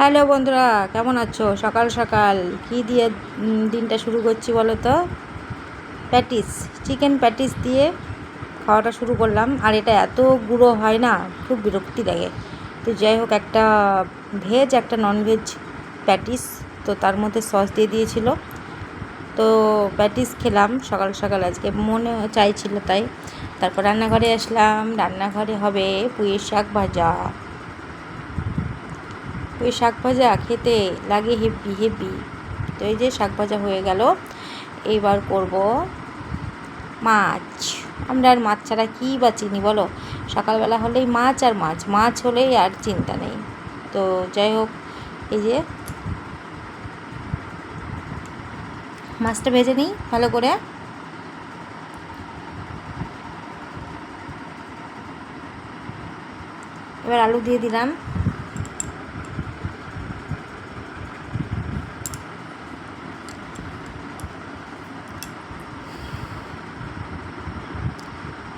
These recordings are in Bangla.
হ্যালো বন্ধুরা, কেমন আছো? সকাল সকাল। কি দিয়ে দিনটা শুরু করছি বলো তো? প্যাটিস, চিকেন প্যাটিস দিয়ে খাওয়াটা শুরু করলাম। আর এটা এত গুঁড়ো হয় না, খুব বিরক্তি লাগে। তো যাই হোক, একটা ভেজ, একটা ননভেজ প্যাটিস, তো তার মধ্যে সস দিয়ে দিয়েছিল। তো প্যাটিস খেলাম সকাল সকাল, আজকে মনে চাইছিল তাই। তারপর রান্নাঘরে আসলাম। রান্নাঘরে হবে পুঁইয়ের শাক ভাজা। ওই শাক ভাজা খেতে লাগে হেভি হেভি তো এই যে শাক ভাজা হয়ে গেল, এইবার করব মাছ। আমরা আর মাছ ছাড়া কী বা চিনি বলো? সকালবেলা হলেই মাছ আর মাছ মাছ হলেই আর চিন্তা নেই। তো যাই হোক, এই যে মাছটা ভেজে নিই ভালো করে। এবার আলু দিয়ে দিলাম।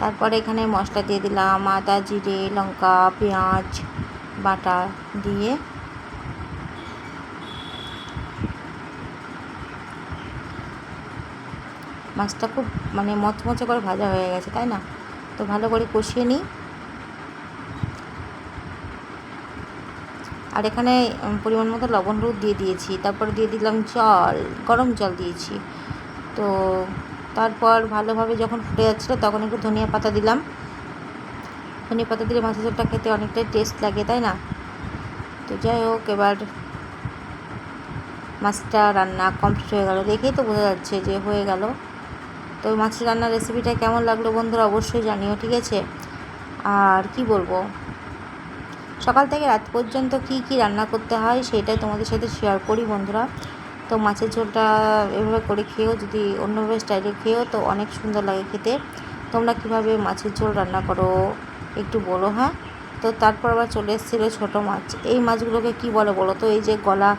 তারপরে এখানে মশলা দিয়ে দিলাম আদা, জিরে, লঙ্কা, পেঁয়াজ, বাটা দিয়ে। মাছটা খুব মানে মচমচে করে ভাজা হয়ে গেছে, তাই না? তো ভালো করে কষিয়ে নিই। আর এখানে পরিমাণ মতো লবণ হলুদ দিয়ে দিয়েছি, তারপরে দিয়ে দিলাম জল, গরম জল দিয়েছি। তো তারপর ভালোভাবে যখন ফুটে যাচ্ছিল, তখন একটু ধনিয়া পাতা দিলাম। ধনিয়া পাতা দিলে মাছের ঝোলটা খেতে অনেকটাই টেস্ট লাগে, তাই না? তো যাই হোক, এবার মাছটা রান্না কমপ্লিট হয়ে গেল। দেখেই তো বোঝা যাচ্ছে যে হয়ে গেল। তো মাছের রান্নার রেসিপিটা কেমন লাগল বন্ধুরা অবশ্যই জানিও, ঠিক আছে? আর কি বলব? সকাল থেকে রাত পর্যন্ত কি কি রান্না করতে হয়, সেটাই তোমাদের সাথে শেয়ার করি বন্ধুরা। তো মাছের ঝোলটা এভাবে করে খেয়েও যদি অন্যভাবে স্টাইলে খেয়েও তো অনেক সুন্দর লাগে খেতে। তোমরা কীভাবে মাছের ঝোল রান্না করো একটু বলো হ্যাঁ? তো তারপর আবার চলে এসেছিল ছোটো মাছ। এই মাছগুলোকে কি বলে বলো তো? এই যে গলা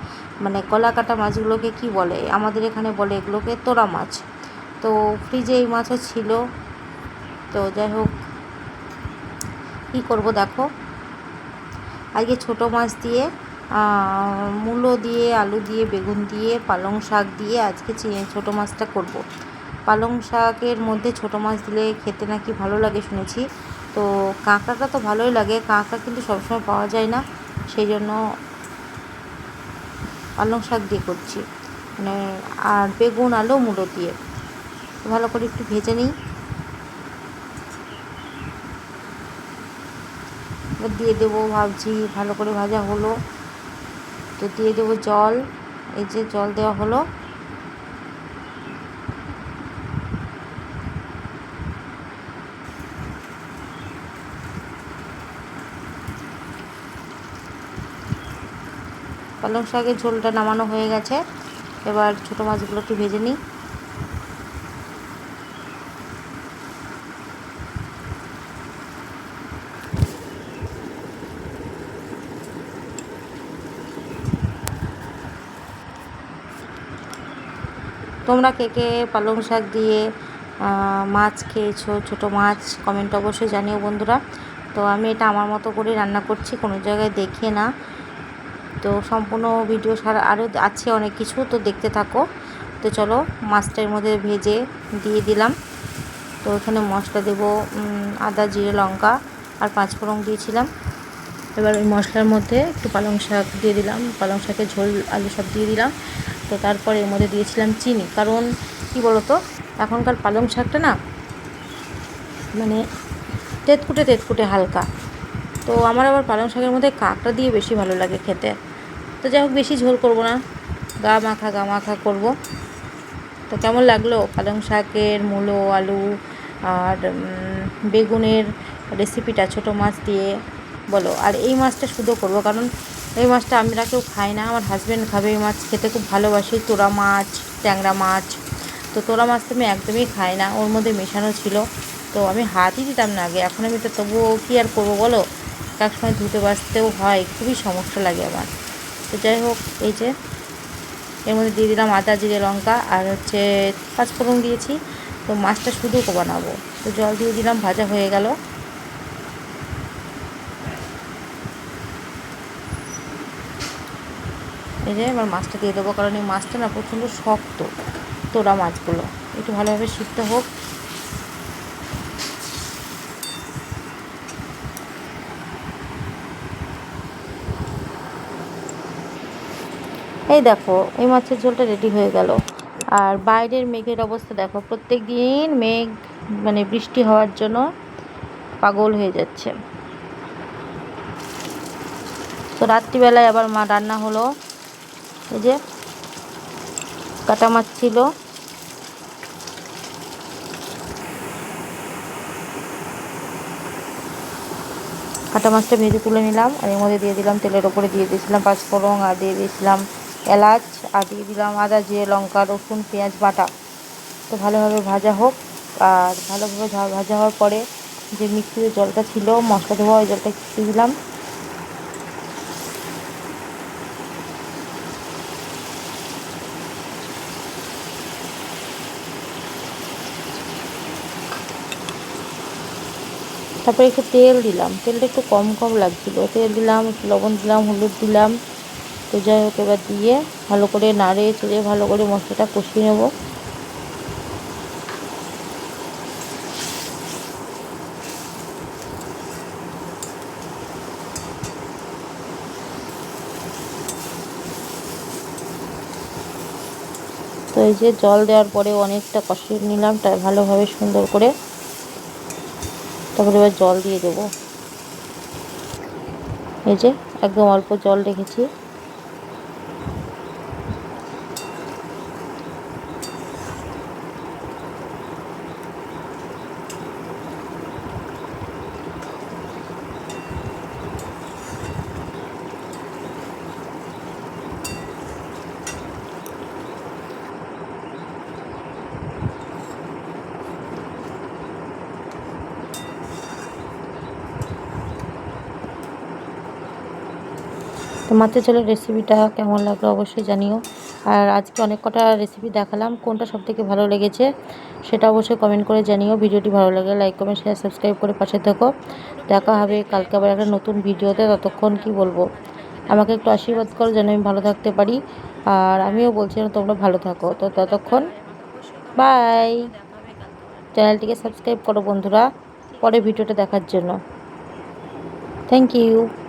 মানে গলা কাটা মাছগুলোকে কি বলে? আমাদের এখানে বলে এগুলোকে তোরা মাছ। তো ফ্রিজে এই মাছও ছিল। তো যাই হোক, কী করব দেখো? আজকে ছোটো মাছ দিয়ে মূলো দিয়ে, আলু দিয়ে, বেগুন দিয়ে, পালং শাক দিয়ে আজকে ছোটো মাছটা করব। পালং শাকের মধ্যে ছোটো মাছ দিলে খেতে নাকি ভালো লাগে শুনেছি। তো কাঁকড়াটা তো ভালোই লাগে কাঁকড়া কিন্তু সবসময় পাওয়া যায় না। সেই জন্য পালং শাক দিয়ে করছি। মানে আর বেগুন, আলু, মূলো দিয়ে। ভালো করে একটু ভেজে নিই। দিয়ে দেবো, ভাবছি ভালো করে ভাজা হলো। তো দিয়ে দেবো জল। এই যে জল দেওয়া হলো। পালং শাকের ঝোলটা নামানো হয়ে গেছে। এবার ছোটো মাছগুলো একটু ভেজে নিই। তোমরা কে কে পালং শাক দিয়ে মাছ খেয়েছো, ছোটো মাছ কমেন্ট অবশ্যই জানিও বন্ধুরা। তো আমি এটা আমার মতো করে রান্না করছি, কোনো জায়গায় দেখে না। তো সম্পূর্ণ ভিডিও সারা আরও আছে অনেক কিছু, তো দেখতে থাকো। তো চলো, মাছটার মধ্যে ভেজে দিয়ে দিলাম। তো এখানে মশলা দেবো আদা, জিরে, লঙ্কা আর পাঁচফোড়ন দিয়েছিলাম। এবার ওই মশলার মধ্যে একটু পালং শাক দিয়ে দিলাম। পালং শাকের ঝোল, আলু সব দিয়ে দিলাম। তো তারপরে এর মধ্যে দিয়েছিলাম চিনি। কারণ, কি বলতো, এখনকার পালং শাকটা না মানে তেতকুটে তেতকুটে হালকা। তো আমার আবার পালং শাকের মধ্যে কাঁকড়া দিয়ে বেশি ভালো লাগে খেতে। তো যাই হোক, বেশি ঝোল করব না। গা মাখা গা মাখা করব। তো কেমন লাগল পালং শাকের মূলো, আলু আর বেগুনের রেসিপিটা ছোটো মাছ দিয়ে? বলো। আর এই মাছটা শুধু করব, কারণ এই মাছটা আমরা কেউ খাই না, আমার হাজব্যান্ড খাবে এই মাছ, খেতে খুব ভালোবাসি, তোরা মাছ, ট্যাংরা মাছ। তো তোরা মাছ তো আমি একদমই খাই না, ওর মধ্যে মেশানো ছিল। তো আমি হাতই দিতাম না আগে, এখন আমি তো তবুও কী আর করব বলো? এক সময় ধুতে বাঁচতেও হয়, খুবই সমস্যা লাগে আমার। তো যাই হোক, এই যে, এর মধ্যে দিয়ে দিলাম আদা, জিরে, লঙ্কা আর হচ্ছে পাঁচফোড়ন দিয়েছি। তো মাছটা শুধু বানাবো। তো জল দিয়ে দিলাম, ভাজা হয়ে গেল। এই যে এবার মাছটা দিয়ে দেবো, কারণ এই মাছটা না প্রচণ্ড শক্ত তোরা মাছগুলো। একটু ভালোভাবে সিদ্ধ হোক। এই দেখো, এই মাছের ঝোলটা রেডি হয়ে গেল। আর বাইরের মেঘের অবস্থা দেখো প্রত্যেক দিন মেঘ মানে বৃষ্টি হওয়ার জন্য পাগল হয়ে যাচ্ছে। তো রাত্রিবেলায় আবার মা রান্না হলো। এই যে কাটা মাছ ছিল। কাটা মাছটা ভেজে তুলে নিলাম আর এর মধ্যে দিয়ে দিলাম তেলের ওপরে দিয়ে দিয়েছিলাম পাঁচফোড়ন, আর দিয়ে দিয়েছিলাম এলাচ, আর দিয়ে দিলাম আদা, জিরে, লঙ্কা, রসুন, পেঁয়াজ, বাটা। তো ভালোভাবে ভাজা হোক, আর ভালোভাবে ভাজা হওয়ার পরে যে মিক্সিতে জলটা ছিল, মশলা ধোয়া, ওই জলটা দিয়ে দিলাম। তারপরে একটু তেল দিলাম। তেলটা একটু কম কম লাগছিল। তেল দিলাম, একটু লবণ দিলাম, হলুদ দিলাম। তো যাই হোক, এবার দিয়ে ভালো করে নাড়ে চেড়ে ভালো করে মশলাটা কষিয়ে নেব। তো এই যে জল দেওয়ার পরে অনেকটা কষিয়ে নিলাম তাই ভালোভাবে সুন্দর করে তারপরে এবার জল দিয়ে দেবো। এই যে একদম অল্প জল রেখেছি। তো মাছের ঝোলের রেসিপিটা কেমন লাগল অবশ্যই জানিও। আর আজকে অনেক কটা রেসিপি দেখালাম, কোনটা সব থেকে ভালো লেগেছে সেটা অবশ্যই কমেন্ট করে জানিও। ভিডিওটি ভালো লাগে লাইক কমেন্ট শেয়ার সাবস্ক্রাইব করে পাশে থাকো। দেখা হবে কালকে আবার একটা নতুন ভিডিওতে, ততক্ষণ কি বলব? আমাকে একটু আশীর্বাদ করো যেন আমি ভালো থাকতে পারি। আর আমিও বলছি যেন তোমরা ভালো থাকো। তো ততক্ষণ বাই চ্যানেলটিকে সাবস্ক্রাইব করো বন্ধুরা, পরে ভিডিওটা দেখার জন্য। Thank you